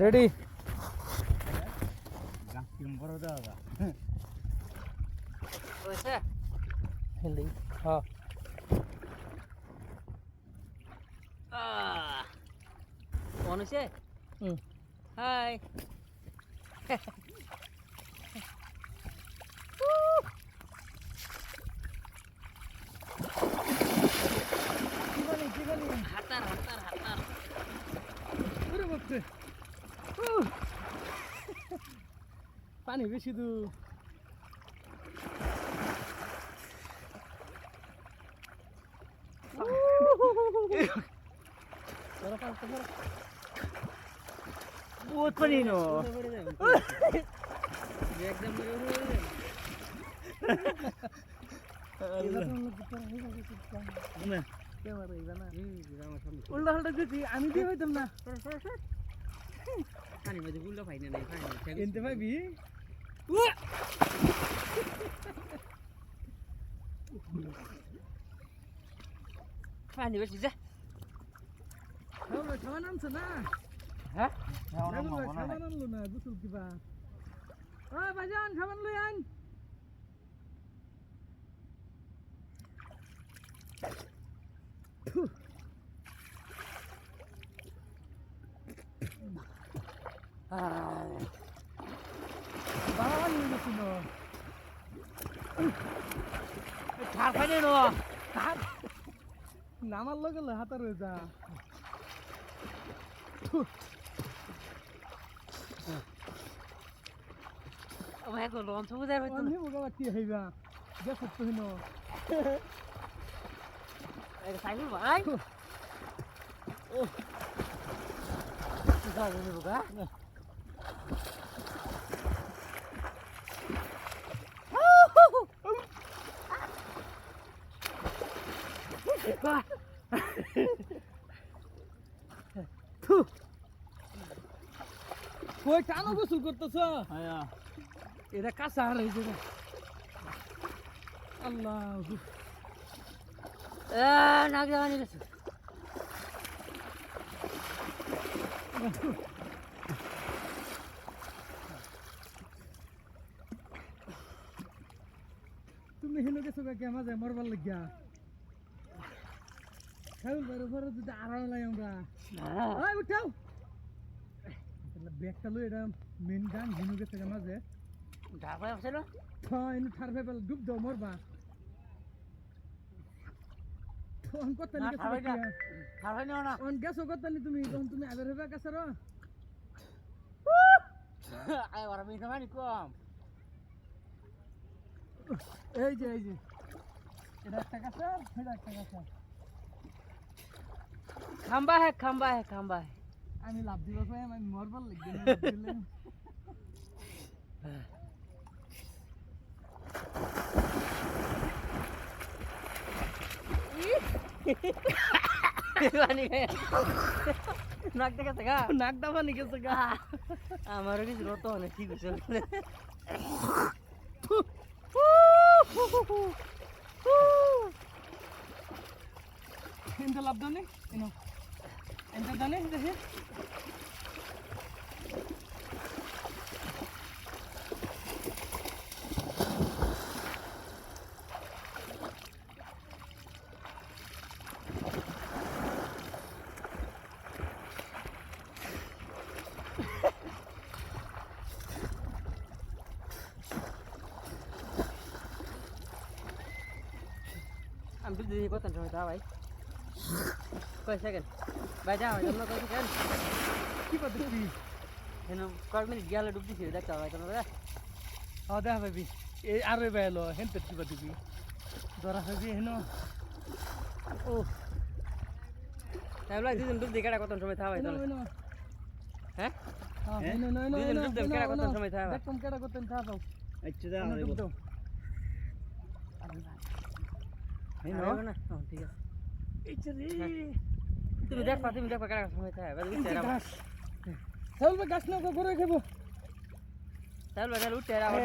Ready Hindi हाँ कौन से हाय পানি বেশি দু বহুত পানি নো একদম উল্টা হাল্টা দিচ্ছি আমি দিয়ে হইতাম না পানি মধ্যে গুলো পাই না পানি এনতে পাইবি পানি বেশি যা সাবান আনছে না হ্যাঁ সাবান আনলো না বুঝল কিবা ও বাজান সাবান লই আন বাবা ঠার পানি নো নামার লগে হাতা রয়ে যা। আমার এখন লঞ্চ বুঝাই অন্য মুখে বাকি হইবা? দেখো তো হিনো সাইকেল ভাই। ও যাবে নি বুকা কই টানো গোসল করতেছ? হ্যাঁ এটা কাঁচা আর হয়েছে আল্লাহ। নাক জানি গেছে। তুমি হেনো গেছো কে মাঝে মরবার লাগিয়া। বাইরে ঘরে যদি আড়াল লাই আমরা। ওই উঠাও তাহলে ব্যাগটা লই এটা মেন গান হিনো গেছে কে মাঝে। ঢাকায় আছে না হ্যাঁ এনে ঠার ফেল ডুব দাও মরবা। তখন কত না, ঠার নিও গেছো তুমি? তখন তুমি আবার হবে গেছো র। আয় ওরা মিঠা কম। এই যে এই যে। এটা একটা কাছে সেটা একটা কাছে খাম্বা হে খাম্বা হে খাম্বা হে। আমি লাভ দিব চাই আমি মরবার লাগবে না নাক দেখাচ্ছে গা? নাক দাবা নি গেছে গা। আমারও কিছু রত অনেক ঠিক লাভ দানে এনো এনতে দানে দেখে আমি তো দিদি কত সময় তা ভাই কয় সেকেন্ড ভাই যা ভাই তোমরা কয় সেকেন্ড কি পদ্ধতি হেন কয়েক মিনিট গেলে ডুব দিছি দেখতে ভাই তোমরা ও দেখা পাবি। এই আর এবার এলো হেনতে কি পদ্ধতি ধরা পাবি হেন। ও। তাই বলে দুজন ডুব দিয়ে কেটে কত সময় থা ভাই তাহলে হ্যাঁ? হ্যাঁ? কত কত আচ্ছা তুমি দেখবা তুমি দেখবা সময় থা ভাই এই যে উঠতে চলবে গাছ না করে খাব। ভাই তাহলে উঠতে আবার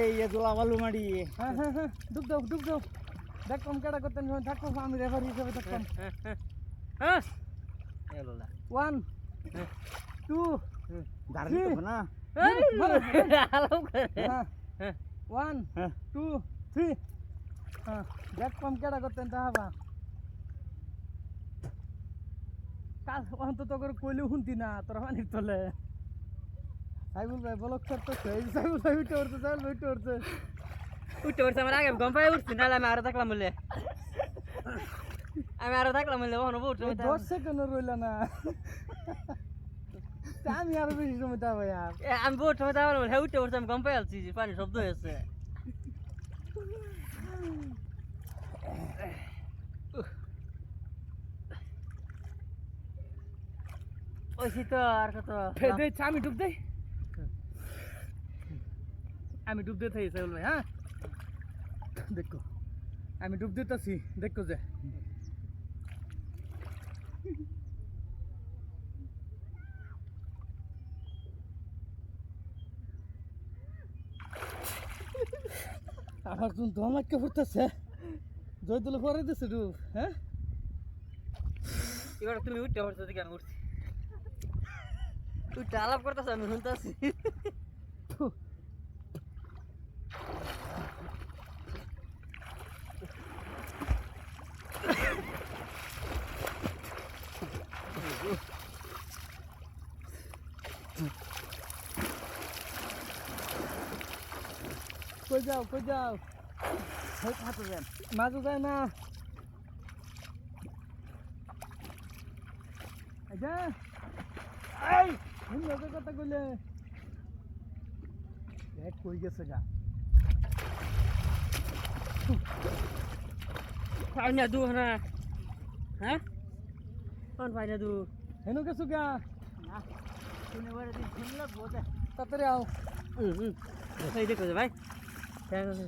এই এ দোলা বালু মারি হ্যাঁ হ্যাঁ হ্যাঁ ডুব দাও ডুব দাও। দেখুন কেডা কত থাকব আমি রেফারি হিসেবে দেখুন হ্যাঁ ওয়ান টু দাঁড়াতে হবে না। এই, আলাপ করে। হ্যাঁ হ্যাঁ। ওয়ান হ্যাঁ। টু থ্রি হ্যাঁ দেখ কম কেডা করতেন তাহাবা কাল অন্তত করে কইলে শুনতি না তোর পানির তলে। সাইবুল ভাই বলক করতেছে এই সাইবুল ভাই উঠে উঠছে সাইবুল ভাই উঠে উঠছে উঠতে উঠতে আমার আগে গম পাই উঠছি নাহলে আমি আরও থাকলাম বললে আমি আরও থাকলাম বললে ওখানে এই দশ সেকেন্ড রইল না। আমি আরও বেশি সময় আর আমি বহুত সময় তাহলে বলে উঠতে উঠতে আমি গম পাই আলছি পানি শব্দ হয়েছে। ওই তো আর কত? দে আমি ডুব দেই। আমি ডুব দিতে থাকি সাইবুল ভাই হ্যাঁ? দেখো আমি ডুব দিতেছি দেখো যে। আমার তুমি ধমাক্কে ফুটতেছে জয় তুলে পরে দিছে ডুব হ্যাঁ? এবার তুমি উঠতে পারছ আমি উঠছি উঠতে আলাপ করতেছ আমি শুনতেছি। কই যাও কই যাও? হাতে যান মাঝে যায় না। আচ্ছা এই! ভুল কথা কইলে। এক কই গেছে গা। পাই দু না হ্যাঁ? কোন পাই দু? হেনু গেছো গা। শুনে বলে দিন শুনলে বোঝে। তাড়াতাড়ি আও। হুম হুম। এই দেখো যে ভাই। কেন আছে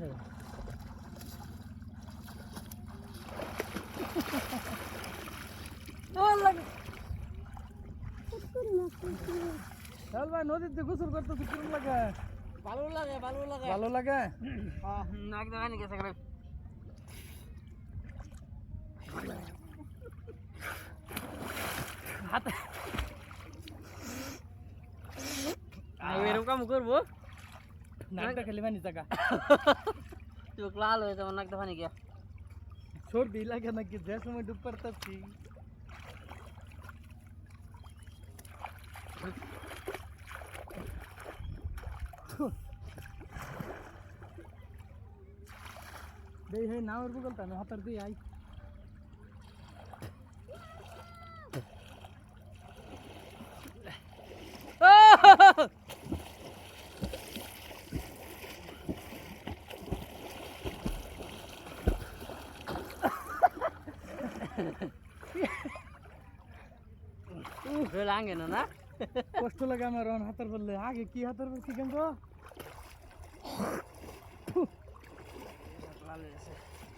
চল ভাই নদীতে গোসল করতে কেমন লাগে? ভালো লাগে ভালো লাগে। ভালো লাগে? একদম আনি গেছে করে হাতে আমি এরকম কাম করব। নাকটা খেলে বানি জায়গা চোখ লাল হয়ে যাবে নাক দেখানি গিয়া। সর্দি লাগে নাকি? যে সময় ডুব পারতাছি। দেই হে নামের বগলটা আমি হাতার দিয়ে আই লাগে না না কষ্ট লাগে আমার অন হাতার বললে আগে কি হাতার বলছি কেন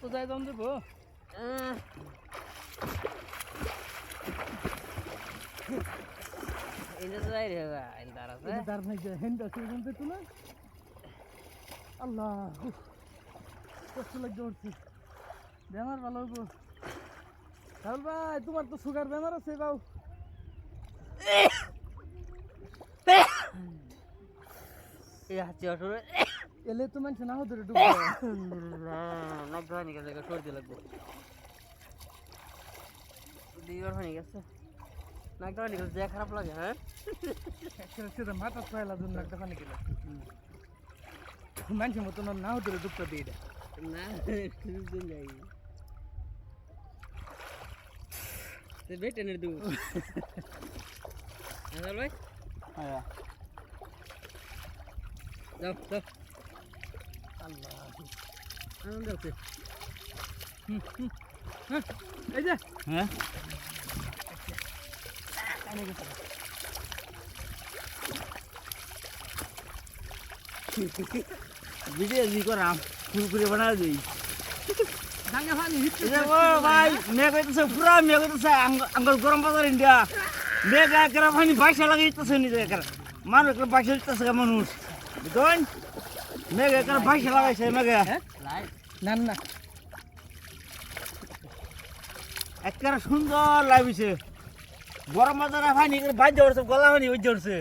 তো যাই দাম দেবো আল্লাহ কষ্ট লাগছে উঠছি বেমার ভালো হব রাহুল ভাই তোমার তো সুগার বেমার আছে বাউ। এই হাঁচি অসুর এলে তো মানুষ না হতে ডুববে নাক ধোয়ানি গেছে সর্দি লাগবে। দুইবার হয়ে গেছে। নাক ধোয়ানি গেছে যা খারাপ লাগে হ্যাঁ? সেটা মাথা ছয়লা জন্য একটা পানি গেল। মানুষের মতো না হতে ডুবতে দিয়ে দেয় না যাই। বেটেনের দু ভাই? হ্যাঁ। যাও যাও। আল্লাহ আনন্দ হচ্ছে এই যে হ্যাঁ ভিডিও জি করাম কুরকুরে বানাই দিই ভাই মেঘ হইতেছে পুরা মেঘ হইতেছে আঙ্গল গরম বাজার ইন্ডিয়া মেঘ একেরা পানি বাইশা লাগে ইতেছে মানুষ বাইশা মানুষ বুঝলেন মেঘ এখানে বাইশা লাগাইছে মেঘে? লাইট না না একেরা সুন্দর লাগছে গরম বাজারে পানি বাইর জড়ছে গলা হয়নি ওই জড়ছে